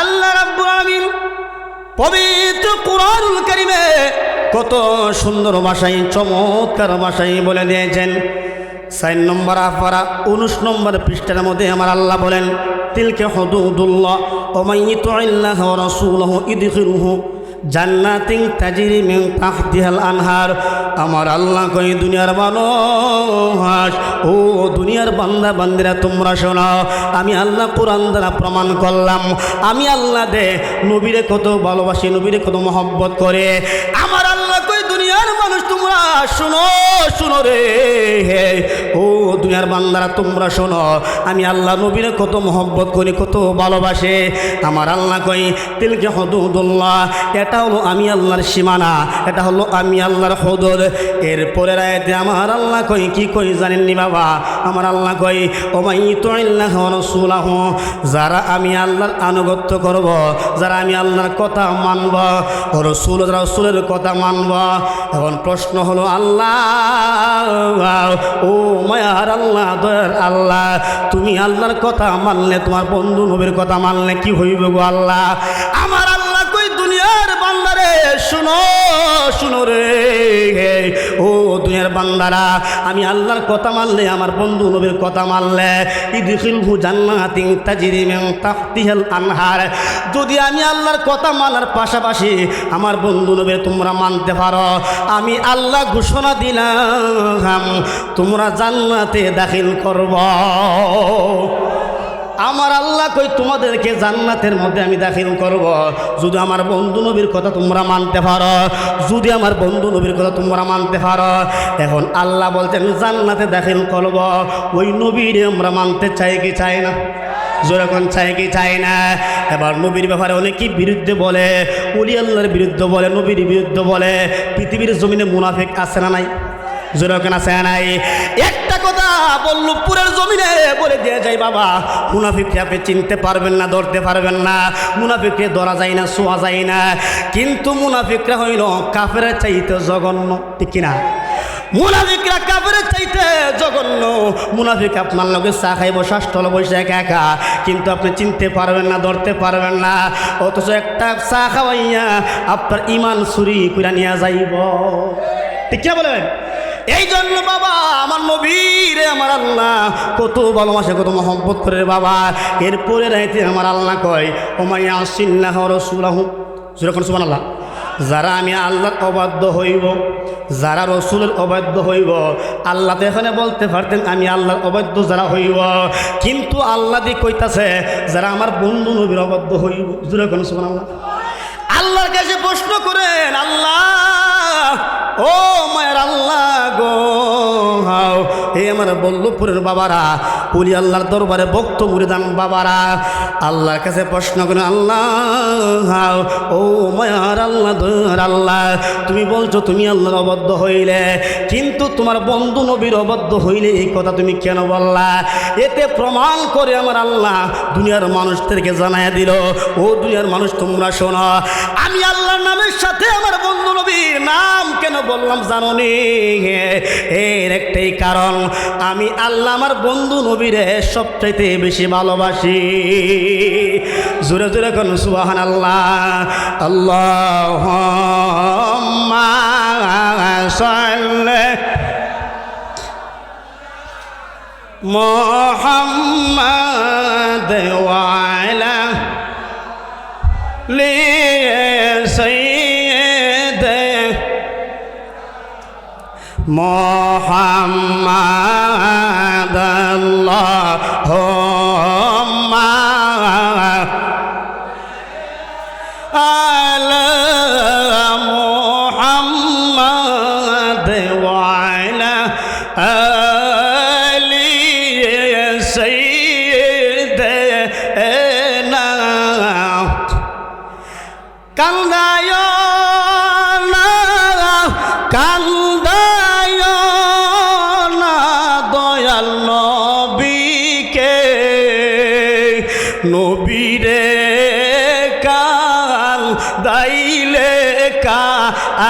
আল্লাহ রাব্বুল আলামিন পবিত্র কুরআনুল কারিমে কত সুন্দর ভাষায়, চমৎকার ভাষায় বলে দিয়েছেন। চার নম্বর আফারা, উনিশ নম্বর পৃষ্ঠার মধ্যে আমার আল্লাহ বলেন, তিলকে হদুদুল্লাহ ওমাইয়িতু আল্লাহ রসুলহ ইদিখিরুহু জান্নাতিং তাজিরি মিন তাহতিহাল আনহার। আমার আল্লাহ কই, দুনিয়ার মানুষ, ও দুনিয়ার বান্দা বান্দিরা তোমরা শোনাও আমি আল্লাহ কোরআন দ্বারা প্রমাণ করলাম। আমি আল্লাহ দে নবীরে কত ভালোবাসি, নবীরে কত মহব্বত করে। মানুষ, তোমরা শোনো শোনো রে ও দুনিয়ার বান্দারা, তোমরা শোনো। আমি আল্লাহ নবীরে কত মহব্বত করি, কত ভালোবাসে। আমার আল্লাহ কই তিলকে হদুদুল্লাহ, এটা হলো আমি আল্লাহর সীমানা, এটা হলো আমি আল্লাহর হদুদ। এরপরে রায়তে আমার আল্লাহ কই কি কই জানেননি বাবা? আমার আল্লাহ কই ওমাই তো আল্লাহ রসুলাহ, যারা আমি আল্লাহর আনুগত্য করব, যারা আমি আল্লাহর কথা মানব রসুল, রসুলের কথা মানব, এখন প্রশ্ন হলো আল্লাহ, ও মায়ার আল্লাহ, দয়ার আল্লাহ, তুমি আল্লাহর কথা মানলে, তোমার বন্ধু নবীর কথা মানলে কি হইব গো আল্লাহ? আমার আল্লাহ কই দুনিয়ার বান্দারে? শুনো শুনো রে ও দুনিয়ার বান্দারা, আমি আল্লাহর কথা মানলে, আমার বন্ধু নবীর কথা মানলে মিন আনহার। যদি আমি আল্লাহর কথা মানার পাশাপাশি আমার বন্ধু নবীর তোমরা মানতে পারো, আমি আল্লাহ ঘোষণা দিলাম, তোমরা জান্নাতে দাখিল করব। আমার আল্লাহ কই, তোমাদেরকে জান্নাতের মধ্যে আমি দাখিল করব। যদি আমার বন্ধু নবীর কথা তোমরা মানতে পারো, যদি আমার বন্ধু নবীর কথা তোমরা মানতে পারো, এখন আল্লাহ বলতেন জান্নাতে দাখিল করব। ওই নবীর আমরা মানতে চাই কি চাই না? যেরকম চাই কি চাই না? এবার নবীর ব্যাপারে অনেকেই বিরুদ্ধে বলে উলি আল্লাহর বিরুদ্ধে বলে, নবীর বিরুদ্ধে বলে, পৃথিবীর জমিনে মুনাফিক আছে না নাই? যেরকম আছে নাই। একটা কথা বল্লভপুরের জমিনে বলে দিয়ে যাই বাবা। মুনাফিককে আপনি চিনতে পারবেন না, ধরতে পারবেন না। মুনাফিককে ধরা যায় না, শোয়া যায় না। কিন্তু মুনাফিকরা হইল কাফের চাইতে জঘন্য, ঠিক কিনা? মুনাফিকরা কাপড়ে চাইতে জঘন্য। মুনাফিক আপনার লগে চা খাইব শ্বাসটল বসে একা একা। কিন্তু আপনি চিনতে পারবেন না, ধরতে পারবেন না। অথচ একটা চা খাওয়াইয়া আপনার ইমান চুরি করে নিয়ে যাইব। ঠিক বলেন? এই জন্য বাবা, আমার নবীরে, আমার আল্লাহ, কত ভালোবাসে, কত মহব্বত করে বাবা। এরপরে রাইতে আমার আল্লাহ কয় ওমাইয়া সিল্লাহ রসুলাহ। যেরকম সুমান আল্লাহ যারা আমি আল্লাহর অবাধ্য হইব, যারা রসুলের অবাধ্য হইব, আল্লাহ তো এখানে বলতে পারতেন, আমি আল্লাহর অবাধ্য যারা হইব। কিন্তু আল্লাহ দিয়ে কইতাছে, যারা আমার বন্ধু নবীর অবাধ্য হইব। কোন সুমান আল্লাহ আল্লাহর কাছে প্রশ্ন করেন, আল্লাহ ও মায়ের আল্লাহ গো। হাও। হে আমার বল্লভপুরের বাবারা উলি আল্লাহর দরবারে বক্তব্য দান বাবারা, আল্লাহর কাছে প্রশ্ন করে, আল্লাহ ও মায়ার আল্লাহ আল্লাহ, তুমি বলছো তুমি আল্লাহর অবদ্ধ হইলে, কিন্তু তোমার বন্ধু নবীর অবদ্ধ হইলে এই কথা তুমি কেন বললা? এতে প্রমাণ করে আমার আল্লাহ দুনিয়ার মানুষদেরকে জানাই দিল, ও দুনিয়ার মানুষ তোমরা শোনো, আমি আল্লাহর নামের সাথে আমার বন্ধু নবীর নাম কেন বললাম জানো নি? এর একটাই কারণ আমি আল্লাহ আমার বন্ধু নবীরে সবচাইতে বেশি ভালোবাসি। জোরে জোরে কোন সুবাহান আল্লাহ আল্লাহ মোহাম্মদ ওয়ালা লে মোহাম্মদ আল্লাহুম্মা কাল দাইলে কা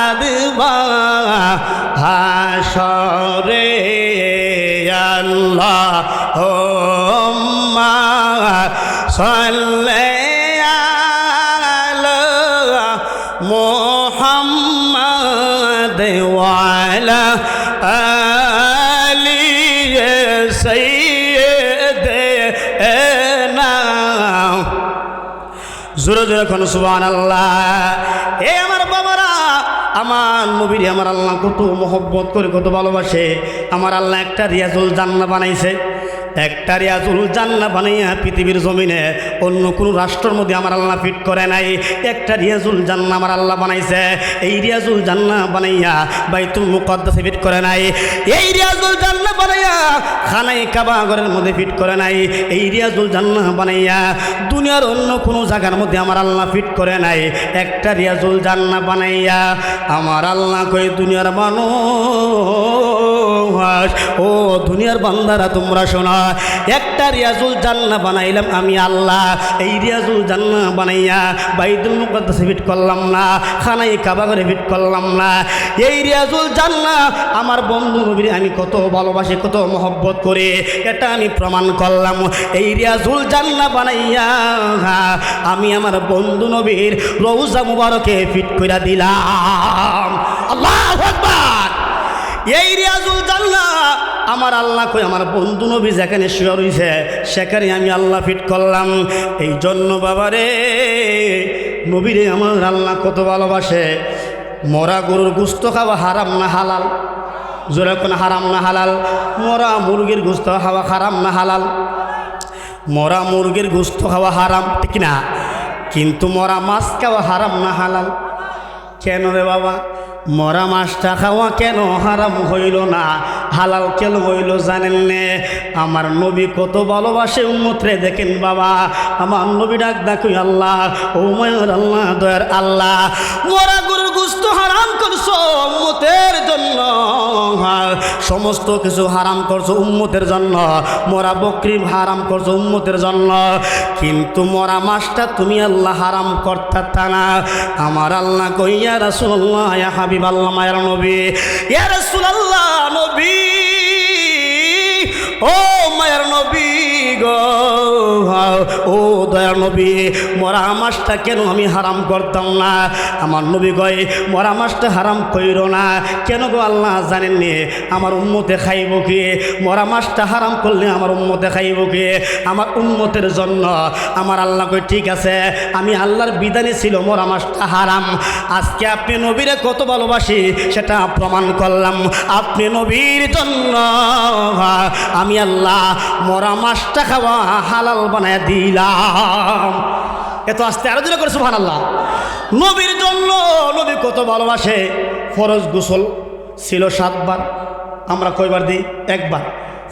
আদমা হাসরে আল্লাহ হুম্মা সাল্লি কোন সুবান আল্লাহ এ আমার বাবারা, আমার নবীর আমার আল্লাহ কত মহব্বত করে, কত ভালোবাসে। আমার আল্লাহ একটা রিয়াজুল জান্না বানাইছে। একটা রিয়াজুল জান্না বানাইয়া পৃথিবীর জমিনে অন্য কোনো রাষ্ট্রের মধ্যে আমার আল্লাহ ফিট করে নাই। একটা রিয়াজুল জান্না আমার আল্লাহ বানাইছে। এই রিয়াজুল জান্না বানাইয়া বাইতুল মুকদ্দাসে ফিট করে নাই। এই রিয়াজুল জান্না বানাইয়া খানাই কাবা ঘরের মধ্যে ফিট করে নাই। এই রিয়াজুল জান্না বানাইয়া দুনিয়ার অন্য কোনো জায়গার মধ্যে আমার আল্লাহ ফিট করে নাই। একটা রিয়াজুল জান্না বানাইয়া আমার আল্লাহ কই দুনিয়ার মানুষ ও দুনিয়ার বান্দারা, তোমরা শোনা। একটা রিয়াজুল জান্না বানাইলাম আমি আল্লাহ। এই রিয়াজুল জান্না বানাইয়া বাইদুল মুকদ্দাসে ফিট করলাম না খানাই কাবা করে ফিট করলাম না। এই রিয়াজুল জান্না আমার বন্ধু নবীর আমি কত ভালোবাসি, কত মহব্বত করে, এটা আমি প্রমাণ করলাম। এই রিয়াজুল জান্না বানাইয়া আমি আমার বন্ধু নবীর রৌজা মুবারকে ফিট করে দিলাম। আল্লাহ আকবার! এই রিয়াজুল জান্না আমার আল্লাহ কই, আমার বন্ধু নবী যেখানে শুয়ে রয়েছে সেখানে আমি আল্লাহ ফিট করলাম। এই জন্য বাবারে, নবীরে আমার আল্লাহ কত ভালোবাসে। মরা গরুর গুস্ত খাওয়া হারাম না হালাল? জোরে কোন হারাম না হালাল? মরা মুরগির গুস্ত খাওয়া হারাম না হালাল? মরা মুরগির গুস্ত খাওয়া হারাম, ঠিক না? কিন্তু মরা মাছ খাওয়া হারাম না হালাল? কেন রে বাবা? মরা মাছটা খাওয়া কেন হারাম হইল না? হালাল কেন হইল জানেন নে? আমার নবী কত ভালোবাসে উন্মতরে দেখেন বাবা। আমার নবী ডাক ডাকুই আল্লাহ, ও আল্লাহ, দয়ার আল্লাহ। মরা গরুর গুস্ত হারাম করছ উম্মতের জন্য। সমস্ত কিছু হারাম করছ উম্মতের জন্য। মরা বকরি হারাম করছ উম্মতের জন্য। কিন্তু মরা মাছটা তুমি আল্লাহ হারাম করতা না। আমার আল্লাহ কইয়া রাসূলুল্লাহ, ইয়া হাবিব আল্লাহ মায়ের নবী। ইয়া রাসূলুল্লাহ নবী ও মায়ের নবী। গো ও দয়ার নবী, মরা মাছটা কেন আমি হারাম করতাম না? আমার নবী গয় মরা মাছটা হারাম কইর না। কেন গো আল্লাহ জানেননি? আমার উম্মতে খাইব কি? মরা মাছটা হারাম করলে আমার উম্মতে খাইব কি? আমার উম্মতের জন্য। আমার আল্লাহ কই ঠিক আছে, আমি আল্লাহর বিধানে ছিল মরা মাছটা হারাম। আজকে আপনি নবীরে কত ভালোবাসি সেটা প্রমাণ করলাম। আপনি নবীর জন্য আমি আল্লাহ মরা মাছটা খাওয়া হালাল বানায় দিলাম। এত আস্তে আরও দিলে করেছ সুহান আল্লাহ নবীর জন্য নবী কত ভালোবাসে। ফরজ গোসল ছিল সাতবার। আমরা কয়বার দিই? একবার।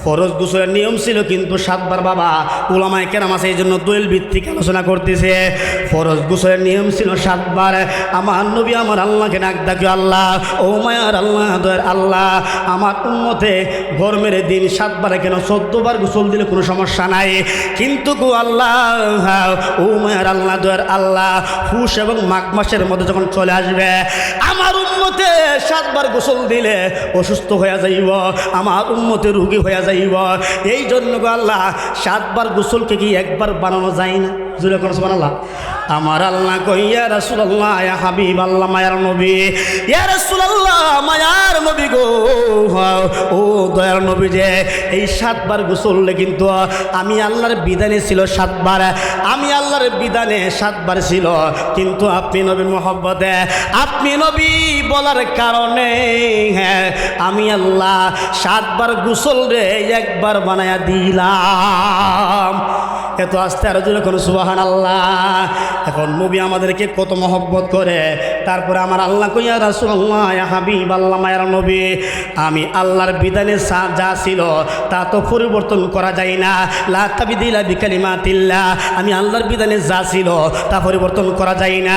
ফরজ গোসলের নিয়ম ছিল, কিন্তু সাতবার বাবা ওলামায় কেরাম আছে এই জন্য দোয়েল ভিত্তিক আলোচনা করতেছে। ফরজ গোসলের নিয়ম ছিল সাতবার। আমার নবী আমার আল্লাহকে ডাক ডাকি আল্লাহ, ও মায়ার আল্লাহ, দয়ের আল্লাহ, আমার উন্মতে গরমের দিন সাতবারে কেন? চোদ্দবার গোসল দিলে কোনো সমস্যা নাই। কিন্তু গো আল্লাহ, ও মায়ার আল্লাহ, দয়ের আল্লাহ, হুশ এবং মাঘ মাসের মধ্যে যখন চলে আসবে, আমার উন্মতে সাতবার গোসল দিলে অসুস্থ হয়ে যাইব, আমার উন্মতে রুগী হয়ে যাইব এই জন্য গো আল্লাহ, সাতবার গোসলকে কি একবার বানানো যায় না? জুড়ে কোনো আল্লাহ আমার আল্লাহ কইয়া ইয়া হাবিব আল্লাহ, মায়ার নবী। ইয়া রাসুল্লাহ মায়ার এই সাতবার গোসললে কিন্তু আমি আল্লাহর বিধানে ছিল সাতবার। আমি আল্লাহর বিধানে সাতবার ছিল। কিন্তু আপনি নবী মোহব্বতে, আপনি নবী বলার কারণে হ্যাঁ আমি আল্লাহ সাতবার গোসল রে একবার বানায়া দিলাম। এত আস্তে আরও জোরে কোনো সুবাহান আল্লাহ এখন নবী আমাদেরকে কত মহব্বত করে তারপরে আমার আল্লাহ কইয়া রাসুল্লাহ হাবিব আল্লাহ মায়ের নবী, আমি আল্লাহর বিধানে যা ছিল তা তো পরিবর্তন করা যায় না। লাবিদিলা বিকালিমাতিল্লা আমি আল্লাহর বিধানে যা ছিল তা পরিবর্তন করা যায় না।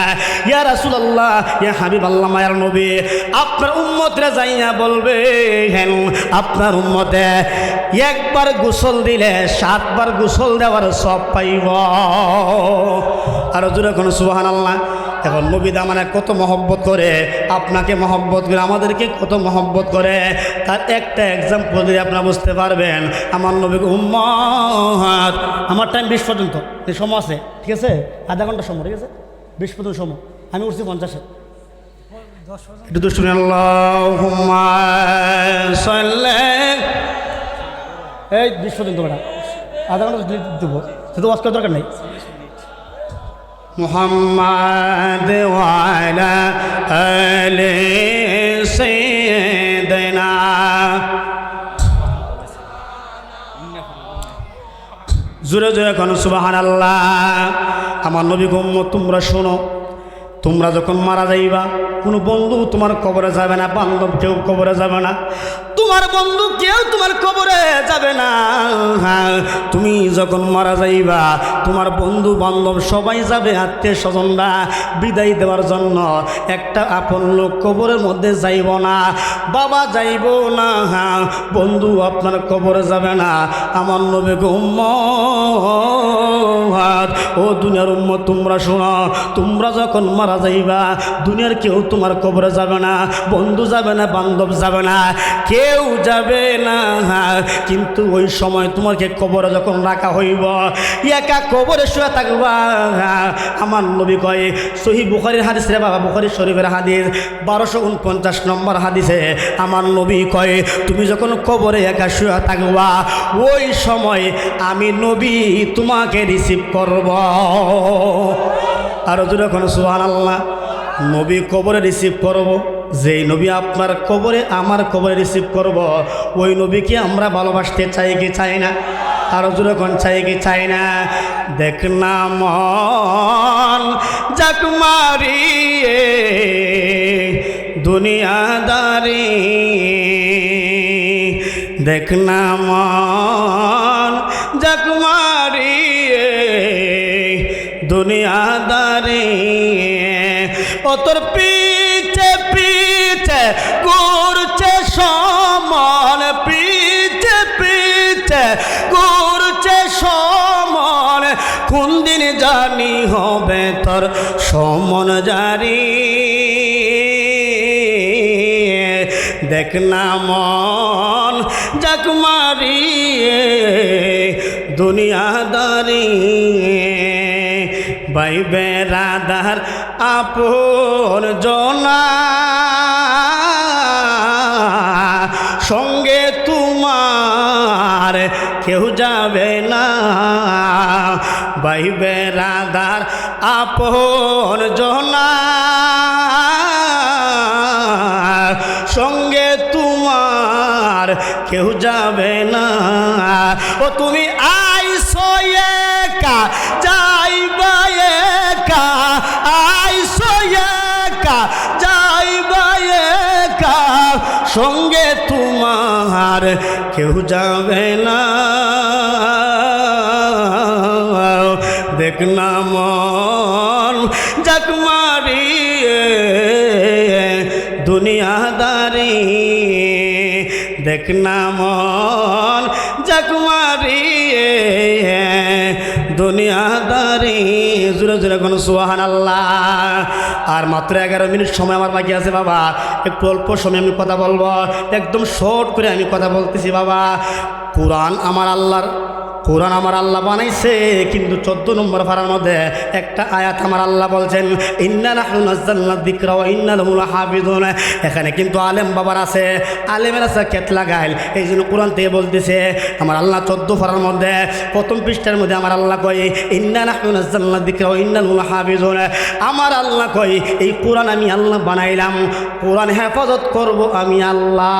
ইয়া রাসুলাল্লাহ, ইয়া হাবিব আল্লাহ মায়ের নবী, আপনার উম্মতরা যাইয়া বলবে, হেন, আপনার উম্মতে একবার গোসল দিলে সাতবার গোসল দেওয়ার সব পাইব। আরও জোরে কোনো সুবাহান আল্লাহ এখন নবীদা মানে কত মহব্বত করে আপনাকে মহব্বত করে আমাদেরকে কত মহব্বত করে তার একটা এক্সাম্পল দিয়ে আপনারা বুঝতে পারবেন আমার নবীকে উম্মাদ আমার টাইম বিশ পর্যন্ত সময় আছে ঠিক আছে আধা ঘণ্টা সময় ঠিক আছে বিশ পর্যন্ত সময় আমি উঠছি পঞ্চাশে এই বিশ পর্যন্ত বেটা আধা ঘণ্টা দেবো সেটা ওয়াজ দরকার নেই محمد وعلى آل سيدنا জোরে জোরে এখন সুবাহান আল্লাহ আমার নবী গম্য তোমরা শোনো তোমরা যখন মারা যাইবা কোনো বন্ধু তোমার কবরে যাবে না বান্ধব কেউ কবরে যাবে না। তোমার বন্ধু কেউ তোমার কবরে যাবে না। হ্যাঁ, তুমি যখন মারা যাইবা তোমার বন্ধু বান্ধব সবাই যাবে আত্মীয় স্বজনরা বিদায় দেওয়ার জন্য। একটা আপন লোক কবরের মধ্যে যাইব না বাবা যাইব না। হ্যাঁ বন্ধু আপনার কবরে যাবে না। আমার নবে উম্মত ও দুনিয়ার উম্ম তোমরা শোনো তোমরা যখন মারা যাইবা। দুনিয়ার কেউ তোমার কবরে যাবে না, বন্ধু যাবে না, বান্ধব যাবে না, কেউ যাবে না। কিন্তু ওই সময় তোমাকে কবরে যখন রাখা হইব, একা কবরে শুয়ে থাকবা। আমার নবী কয়, সহি বুখারির হাদিস রে বাবা, বুখারি শরীফের হাদিস, বারোশো উনপঞ্চাশ নম্বর হাদিসে আমার নবী কয়, তুমি যখন কবরে একা শুয়ে থাকবা, ওই সময় আমি নবী তোমাকে রিসিভ করব। আর যখন সুহান আল্লাহ নবী কবরে রিসিভ করব, যেই নবী আপনার কবরে আমার কবরে রিসিভ করব, ওই নবীকে আমরা ভালোবাসতে চাই কি চাই না? আরও যখন চাই কি চাই না? দেখ না মারিয়ে দুনিয়াদারি। দেখ না মন দুনিয়াদারি ও তোর পিছে পিছে ঘুরছে সমান পিছে পিছে ঘুরছে সমান কোন দিন জানি হবে তোর সমন জারি। দেখ না মন যাক মারিয়ে দুনিয়াদারি। ভাই বেড়াদার আপন জনা। সঙ্গে তোমার কেউ যাবে না। ভাই বেড়াদার আপন সঙ্গে তোমার কেউ যাবে না। ও তুমি সঙ্গে তোমার কেউ যাবে না। দেখ না মন যাক মারিয়ে দুনিয়াদারি। দেখ না মন জুড়ে কোনো সুহান আল্লাহ আর মাত্র এগারো মিনিট সময় আমার বাকি আছে বাবা। একটু অল্প সময় আমি কথা বলব। একদম শর্ট করে আমি কথা বলতেছি বাবা। কোরআন আমার আল্লাহর কোরআন আমার আল্লাহ বানাইছে, কিন্তু চোদ্দ নম্বর ফারার মধ্যে একটা আয়াত আমার আল্লাহ বলছেন, ইন্না নাহনু নাজ্জালনা যিকরা ওয়া ইন্না লাহু এখানে কিন্তু আলেম বাবার আছে, আলেমের আছে কেতলা গাইল এই জন্য কোরআন থেকে বলতেছে, আমার আল্লাহ চোদ্দ ফারার মধ্যে প্রথম পৃষ্ঠার মধ্যে আমার আল্লাহ কয়, ইন্না নাহনু নাজ্জালনা যিকরা ওয়া ইন্না লাহু লাহাফিজুন আমার আল্লাহ কয়, এই কোরআন আমি আল্লাহ বানাইলাম, কোরআন হেফাজত করব আমি আল্লাহ।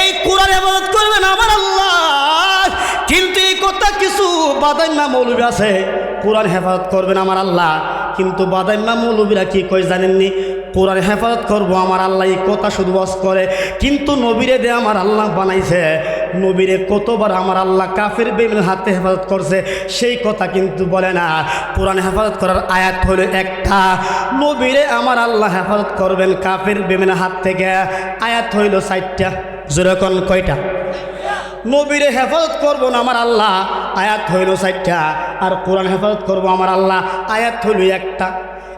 এই কোরআন হেফাজত করবেন আমার আল্লাহ কিছু বাদাইমা মৌলবী আছে, কোরআন হেফাজত করবেন আমার আল্লাহ। কিন্তু বাদাইমা মৌলবীরা কি কয় জানেননি? কোরআন হেফাজত করব আমার আল্লাহ, এই কথা শুধু বস করে। কিন্তু নবীরে দে আমার আল্লাহ বানাইছে। নবীরে কতবার আমার আল্লাহ কাফের বেমের হাতে হেফাজত করছে, সেই কথা কিন্তু বলে না। কোরআন হেফাজত করার আয়াত হলো একটা। নবীরে আমার আল্লাহ হেফাজত করবেন কাফের বেমের হাত থেকে। আয়াত হইল চারটা। যেরকম কয়টা? নবীরে হেফাজত করব না আমার আল্লাহ। আয়াত হইল চারটা, আর কোরআন হেফাজত করব আমার আল্লাহ। আয়াত হইল একটা।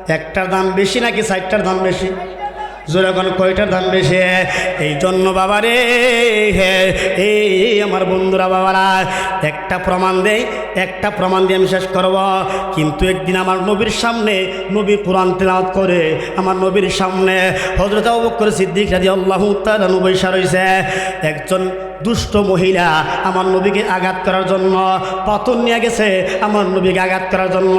একটার দাম বেশি নাকি চারটার দাম বেশি? যেরকম কয়টার দাম বেশি? এই জন্য বাবারে, হে, এই আমার বন্ধুরা বাবারা, একটা প্রমাণ দেয় একটা প্রমাণ দিয়ে আমি শেষ করব। কিন্তু একদিন আমার নবীর সামনে নবী কোরআন তেলাওয়াত করে, আমার নবীর সামনে হজরত করে সিদ্দিক রাজি আল্লাহ তালু বৈশা রয়েছে একজন দুষ্ট মহিলা আমার নবীকে আঘাত করার জন্য পাথর নিয়ে গেছে, আমার নবীকে আঘাত করার জন্য।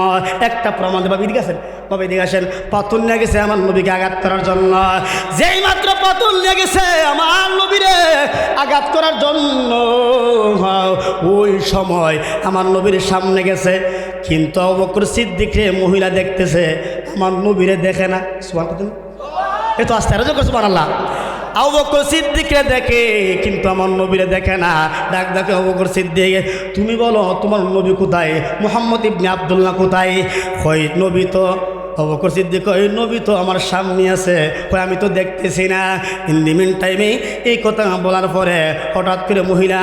একটা প্রমাণ বাবা এদিকে আছেন বাবা আসেন। পাথর নিয়ে গেছে, আমার নবীকে আঘাত করার জন্য। যেই মাত্র পাথর নিয়ে গেছে, আমার নবীরে আঘাত করার জন্য। ওই সময় আমার নবীর সামনে গেছে। কিন্তু অবকর সিদ্দিকরে মহিলা দেখতেছে, আমার নবীরে দেখে না। সুমান এ তো আস্তে, আরও সুমান আল্লাহ আবু বকর সিদ্দিকরে দেখে, কিন্তু আমার নবীরে দেখে না। ডাক ডাকে আবু সিদ্দিক, তুমি বলো, তোমার নবী কোথায়? মোহাম্মদ ইবনে আবদুল্লাহ কোথায়? হয় নবী তো অবকর বকর সিদ্দিক ওই নবী তো আমার সামনে আছে। কই আমি তো দেখতেছি না। ইন দি মিন টাইমে এই কথা বলার পরে হঠাৎ করে মহিলা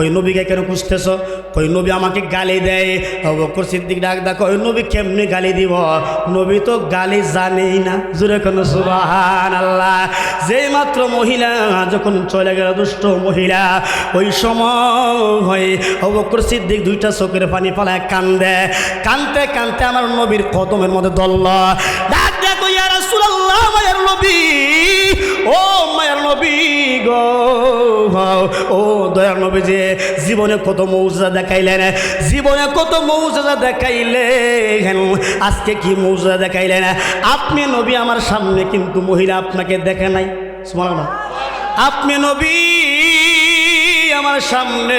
কই নবীকে কেন খুঁজতেছ? কই নবী আমাকে গালি দেয়। আবু বকর সিদ্দিক ডাক ডাক ওই নবী কেমনি গালি দিব? নবী তো গালি জানেই না। জুড়ে কোনো সুবাহান আল্লাহ যেই মাত্র মহিলা যখন চলে গেল, দুষ্ট মহিলা, ওই সময় আবু বকর সিদ্দিক দুইটা চোখের পানি পালায় কান্দে। কানতে কানতে আমার নবীর কদমের মধ্যে দল্ল ডাক ডাক ইয়া রাসূলুল্লাহ, মায়ের নবী। ও মায়ের নবী গো, ও দয়ার নবী যে জীবনে কত মৌজা দেখাইলেন, জীবনে কত মৌজা দেখাইলেন, আজকে কি মৌজা দেখাইলেন? আপনি নবী আমার সামনে কিন্তু মহিলা আপনাকে দেখে নাই। শোনা আপনি নবী আমার সামনে।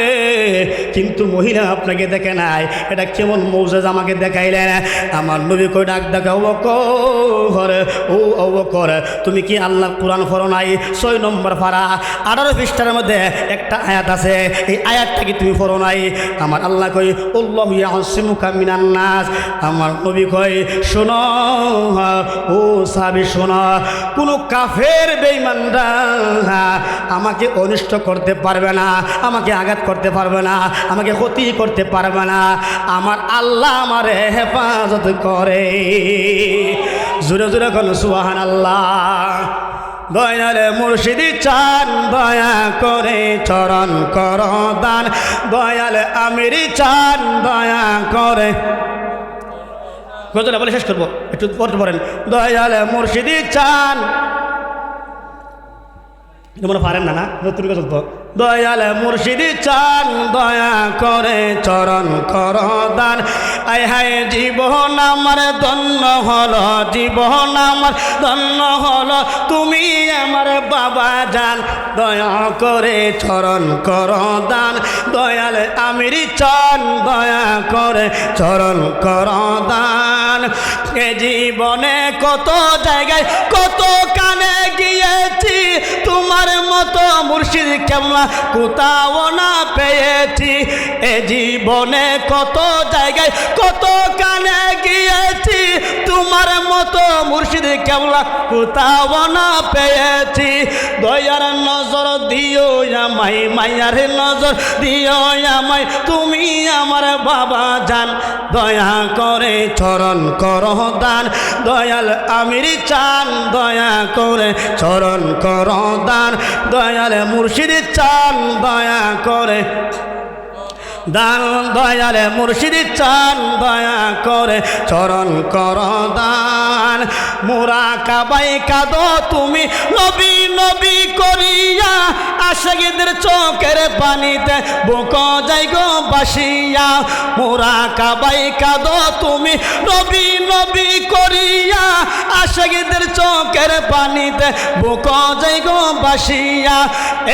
কিন্তু মহিলা আপনাকে দেখে নাই। এটা কেমন মৌজাজ আমাকে দেখাইলেন? আমার নবী কই ডাক দেখা অবকর ও অবকর তুমি কি আল্লাহ কোরআন ফরো নাই? ছয় নম্বর ফারা আঠারো পৃষ্ঠার মধ্যে একটা আয়াত আছে। এই আয়াতটা কি তুমি ফরো নাই? আমার আল্লাহ কই উল্লাহ মিনান নাস। আমার নবী কই শোনো, ও সাবি শোনো, কোনো কাফের বেঈমানরা আমাকে অনিষ্ট করতে পারবে না। আমাকে আঘাত করতে পারবে না, আমাকে ক্ষতি করতে পারবে না। আমার আল্লাহ আমার হেফাজত করে। জোরে জোরে কোন সুহান আল্লাহ দয়ালে মুর্শিদি চান, দয়া করে চরণ কর দান দয়ালে আমিরি চান, দয়া করে। গজলে বলে শেষ করব, একটু পড়তে পারেন। দয়ালে মুর্শিদি চান এটা পারেন না না? নতুন তো দয়াল মুর্শিদি চান, দয়া করে চরণ কর দান আয় হায়, জীবন আমার, ধন্য হল, জীবন আমার, ধন্য হল, তুমি আমার বাবা জান। দয়া করে চরণ কর দান দয়াল আমির চান, দয়া করে চরণ কর দান এ জীবনে কত জায়গায়, কত কানে গিয়েছি তোমার মতো মুর্শিদ কেমন কোথাও না পেয়েছি। এ জীবনে কত জায়গায়, কত কানে গিয়েছি। তোমার মতো মুর্শিদ কেমন কোথাও না পেয়েছি। দয়ার নজর দিও আমায় মায়ার নজর, দিও আমায়। তুমি আমার বাবা জান, দয়া করে চরণ কর দান। দয়াল আমির চান, দয়া করে চরণ কর দান। দয়াল মুর্শিদ চান, দয়া করে দান দয়ালে মুর্শিদ চান দয়া করে, চরণ কর দান। মোরা কাবাই কাদ তুমি, নবী নবী করিয়া আশাগীদের চোখের পানিতে বুক যাই গো বাসিয়া। মোরা কাবাই কাদ তুমি, নবী নবী করিয়া আশাগীদের চোখের পানিতে বুক যাই গো বাসিয়া।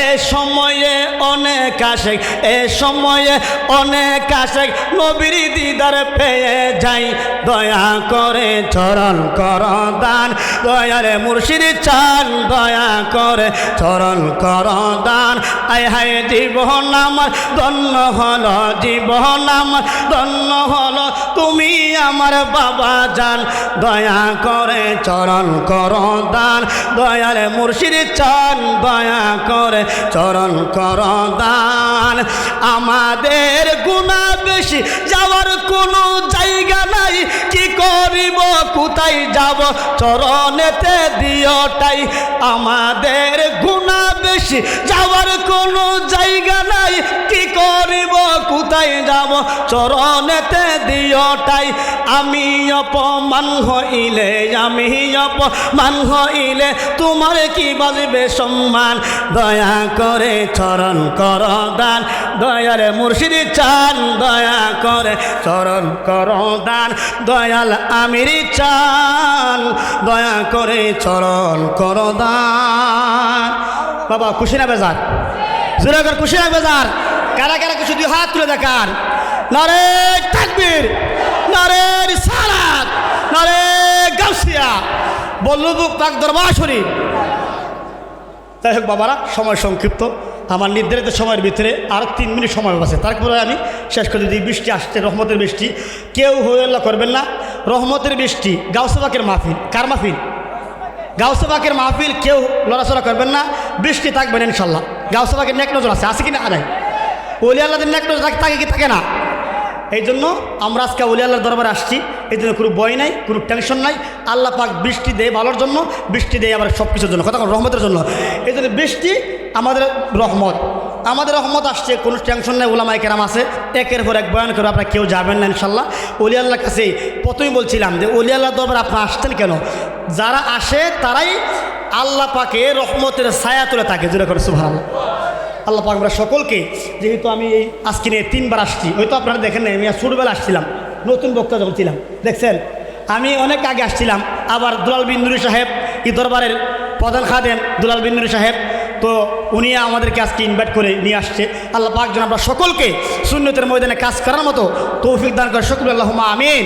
এ সময়ে অনেক আসে এ সময়ে অনেক আসে নবীর দিদার পেয়ে যাই, দয়া করে চরণ কর দান। দয়ারে মুর্শিদ চান, দয়া করে চরণ কর দান। আয় হায় জীবন আমার, ধন্য হল জীবন আমার, ধন্য হল তুমি আমার বাবা জান। দয়া করে চরণ কর দান, দয়ালে মুর্শিদ চান দয়া করে। চরণ কর দান, আমাদের গুণা বেশি, যাওয়ার কোনো জায়গা নাই। কি করিব, কোথায় যাব, চরণেতে দিয়টাই আমাদের বেশি যাওয়ার কোনো জায়গা নাই। কি করিব, কোথায় যাব? চরণেতে দিওটাই আমি অপমান হইলে, আমি অপমান হইলে তোমার কি বাজবে সম্মান? দয়া করে চরণ কর দান। দয়াল মুর্শিদ চান, দয়া করে চরণ কর দান। দয়াল আমির চান, দয়া করে চরণ কর দান। বাবা, খুশি না বেজার? জোরাগর খুশি না বেজার? কারা কারা কিছু দুই হাত তুলে দেখান। নারে তাকবীর, নারে সালাত নারে গাউসিয়া। বল্লভুক পাক দরবার শরীফ। যাই হোক বাবারা, সময় সংক্ষিপ্ত। আমার নির্ধারিত সময়ের ভিতরে আর তিন মিনিট সময় আছে তারপরে আমি শেষ করে দিই। বৃষ্টি আসছে, রহমতের বৃষ্টি। কেউ হইল্লা করবেন না। রহমতের বৃষ্টি গাউসবাকের মাহফিল। কার মাহফিল? গাউসবাকের মাহফিল কেউ লড়াচড়া করবেন না, বৃষ্টি থাকবেন ইনশাল্লাহ। গাউসবাকের নেক নজর আছে আছে কি না নাই অলি আল্লাহদের নেক নজর থাকে কি থাকে না? এই জন্য আমরা আজকে অলি আল্লাহর দরবারে আসছি। এই জন্য কোনো বই নাই, কোনো টেনশন নাই। আল্লাহ পাক বৃষ্টি দেয় ভালোর জন্য, বৃষ্টি দেয় আবার সব কিছুর জন্য, কথা রহমতের জন্য। এই জন্য বৃষ্টি আমাদের রহমত। আমাদের রহমত আসছে, কোনো টেনশন নেই ওলামাই কেরাম আছে। একের পর এক বয়ান করে আপনারা কেউ যাবেন না ইনশাল্লাহ। অলি আল্লাহর কাছে প্রথমেই বলছিলাম যে অলি আল্লাহ দরবারে আপনারা আসছেন কেন? যারা আসে, তারাই আল্লাহ পাকে রহমতের ছায়া তুলে থাকে। জুড়ে করে সুভান আল্লাহ পাক আমরা সকলকে, যেহেতু আমি এই আজকে নিয়ে তিনবার আসছি, হয়তো আপনারা দেখেন নাই, আমি ছোটবেলা আসছিলাম, নতুন বক্তা যখন ছিলাম। দেখছেন? আমি অনেক আগে আসছিলাম, আবার দুলাল বিন্দুরি সাহেব, এই দরবারের প্রধান খাদেম দুলাল বিন্দুরি সাহেব তো উনি আমাদেরকে আজকে ইনভাইট করে নিয়ে আসছে। আল্লাহ পাক যেন আমরা সকলকে শূন্যতের ময়দানে কাজ করার মতো তৌফিক দান করে। সকল আল্লাহ আমিন।